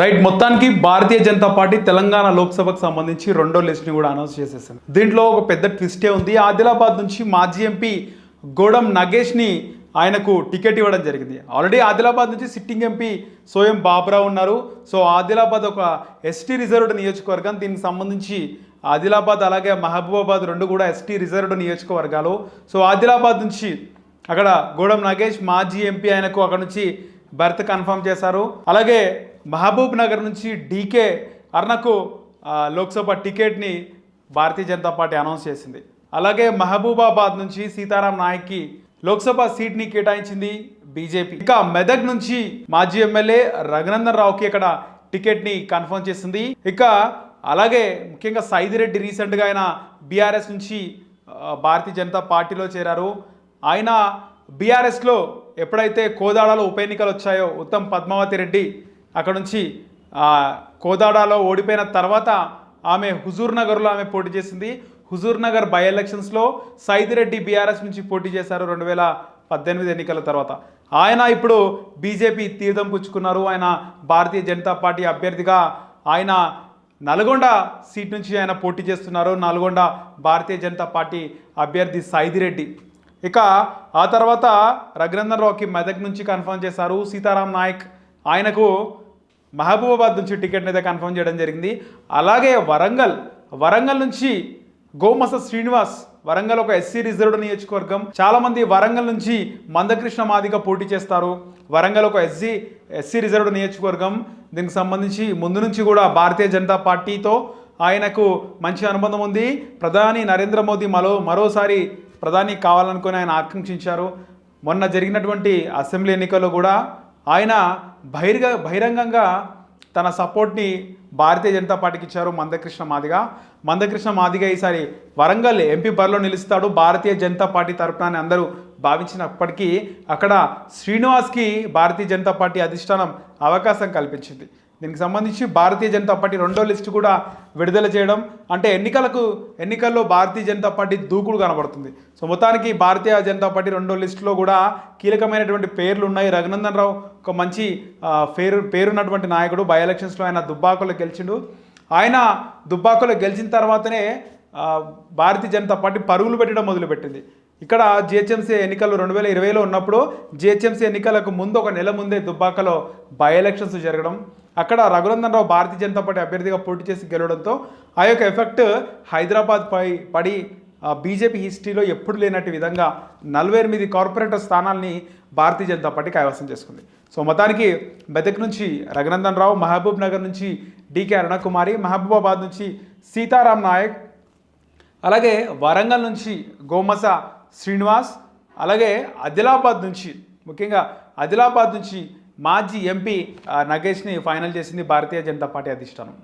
Right మొత్తానికి భారతీయ Janata party Telangana లోక్సభకు సంబంధించి రెండో లిస్ట్ని కూడా అనౌన్స్ చేసేసింది. దీంట్లో ఒక పెద్ద ట్విస్టే ఉంది. ఆదిలాబాద్ నుంచి మాజీ ఎంపీ గోడం నగేష్ని ఆయనకు టికెట్ ఇవ్వడం జరిగింది. ఆల్రెడీ ఆదిలాబాద్ నుంచి సిట్టింగ్ ఎంపీ సోయం బాబ్రా ఉన్నారు. సో ఆదిలాబాద్ ఒక ఎస్టీ రిజర్వ్డ్ నియోజకవర్గం. దీనికి సంబంధించి ఆదిలాబాద్ అలాగే మహబూబాబాద్ రెండు కూడా ఎస్టీ రిజర్వ్డ్ నియోజకవర్గాలు. సో ఆదిలాబాద్ నుంచి అక్కడ గూడెం నగేష్ మాజీ ఎంపీ ఆయనకు అక్కడ నుంచి బర్త్ కన్ఫర్మ్ చేశారు. అలాగే మహబూబ్ నగర్ నుంచి డీకే అర్నకు లోక్సభ టికెట్ని భారతీయ జనతా పార్టీ అనౌన్స్ చేసింది. అలాగే మహబూబాబాద్ నుంచి సీతారాం నాయక్కి లోక్సభ సీట్ని కేటాయించింది బీజేపీ. ఇక మెదక్ నుంచి మాజీ ఎమ్మెల్యే రఘునందన్ రావుకి ఇక్కడ టికెట్ని కన్ఫర్మ్ చేసింది. ఇక అలాగే ముఖ్యంగా సైదిరెడ్డి రీసెంట్గా ఆయన బీఆర్ఎస్ నుంచి భారతీయ జనతా పార్టీలో చేరారు. ఆయన బీఆర్ఎస్లో ఎప్పుడైతే కోదాడలో ఉప ఎన్నికలు వచ్చాయో ఉత్తమ్ పద్మావతి రెడ్డి అక్కడ నుంచి కోదాడాలో కోదాడలో ఓడిపోయిన తర్వాత ఆమె హుజూర్ నగర్లో ఆమె పోటీ చేసింది. హుజూర్ నగర్ బై ఎలక్షన్స్లో సైదిరెడ్డి బీఆర్ఎస్ నుంచి పోటీ చేశారు రెండు వేల పద్దెనిమిది ఎన్నికల తర్వాత. ఆయన ఇప్పుడు బీజేపీ తీర్థం పుచ్చుకున్నారు. ఆయన భారతీయ జనతా పార్టీ అభ్యర్థిగా ఆయన నల్గొండ సీట్ నుంచి ఆయన పోటీ చేస్తున్నారు. నల్గొండ భారతీయ జనతా పార్టీ అభ్యర్థి సైదిరెడ్డి. ఇక ఆ తర్వాత రఘునందన్ రావుకి మెదక్ నుంచి కన్ఫర్మ్ చేశారు సీతారాం నాయక్. ఆయనకు మహబూబాబాద్ నుంచి టికెట్ని అయితే కన్ఫర్మ్ చేయడం జరిగింది. అలాగే వరంగల్ వరంగల్ నుంచి గోమస శ్రీనివాస్ వరంగల్ ఒక ఎస్సీ రిజర్వ్డ్ నియోజకవర్గం. చాలామంది వరంగల్ నుంచి మందకృష్ణ మాదిగా పోటీ చేస్తారు. వరంగల్ ఒక ఎస్సీ ఎస్సీ రిజర్వ్డ్ నియోజకవర్గం. దీనికి సంబంధించి ముందు నుంచి కూడా భారతీయ జనతా పార్టీతో ఆయనకు మంచి అనుబంధం ఉంది. ప్రధాని నరేంద్ర మోదీ మరో మరోసారి ప్రధాని కావాలనుకుని ఆయన ఆకాంక్షించారు. మొన్న జరిగినటువంటి అసెంబ్లీ ఎన్నికల్లో కూడా ఆయన బహిర్గ బహిరంగంగా తన సపోర్ట్ని భారతీయ జనతా పార్టీకి ఇచ్చారు మందకృష్ణ మాదిగ. మందకృష్ణ మాదిగ ఈసారి వరంగల్ ఎంపీ బరిలో నిలుస్తాడు భారతీయ జనతా పార్టీ తరఫున అని అందరూ భావించినప్పటికీ అక్కడ శ్రీనివాస్కి భారతీయ జనతా పార్టీ అధిష్టానం అవకాశం కల్పించింది. దీనికి సంబంధించి భారతీయ జనతా పార్టీ రెండో లిస్టు కూడా విడుదల చేయడం అంటే ఎన్నికలకు ఎన్నికల్లో భారతీయ జనతా పార్టీ దూకుడు కనబడుతుంది. సో మొత్తానికి భారతీయ జనతా పార్టీ రెండో లిస్టులో కూడా కీలకమైనటువంటి పేర్లు ఉన్నాయి. రఘునందన్ రావు ఒక మంచి పేరు పేరున్నటువంటి నాయకుడు. బై ఎలక్షన్స్లో ఆయన దుబ్బాకలో గెలిచిండు. ఆయన దుబ్బాకలో గెలిచిన తర్వాతనే భారతీయ జనతా పార్టీ పరుగులు పెట్టడం మొదలుపెట్టింది. ఇక్కడ జిహెచ్ఎంసీ ఎన్నికలు రెండు వేల ఇరవైలో ఉన్నప్పుడు జిహెచ్ఎంసీ ఎన్నికలకు ముందు ఒక నెల ముందే దుబ్బాకలో బై ఎలక్షన్స్ జరగడం అక్కడ రఘునందన్ రావు భారతీయ జనతా పార్టీ అభ్యర్థిగా పోటీ చేసి గెలవడంతో ఆ యొక్క ఎఫెక్ట్ హైదరాబాద్ పై పడి బీజేపీ హిస్టరీలో ఎప్పుడు లేనట్టు విధంగా నలభై ఎనిమిది కార్పొరేటర్ స్థానాల్ని భారతీయ జనతా పార్టీ కైవసం చేసుకుంది. సో మొత్తానికి మెదక్ నుంచి రఘునందన్ రావు మహబూబ్ నగర్ నుంచి డికే అరుణకుమారి మహబూబాబాద్ నుంచి సీతారాం నాయక్ అలాగే వరంగల్ నుంచి గోమస శ్రీనివాస్ అలాగే ఆదిలాబాద్ నుంచి ముఖ్యంగా ఆదిలాబాద్ నుంచి మాజీ ఎంపీ నగేష్ని ఫైనల్ చేసింది భారతీయ జనతా పార్టీ అధిష్టానం.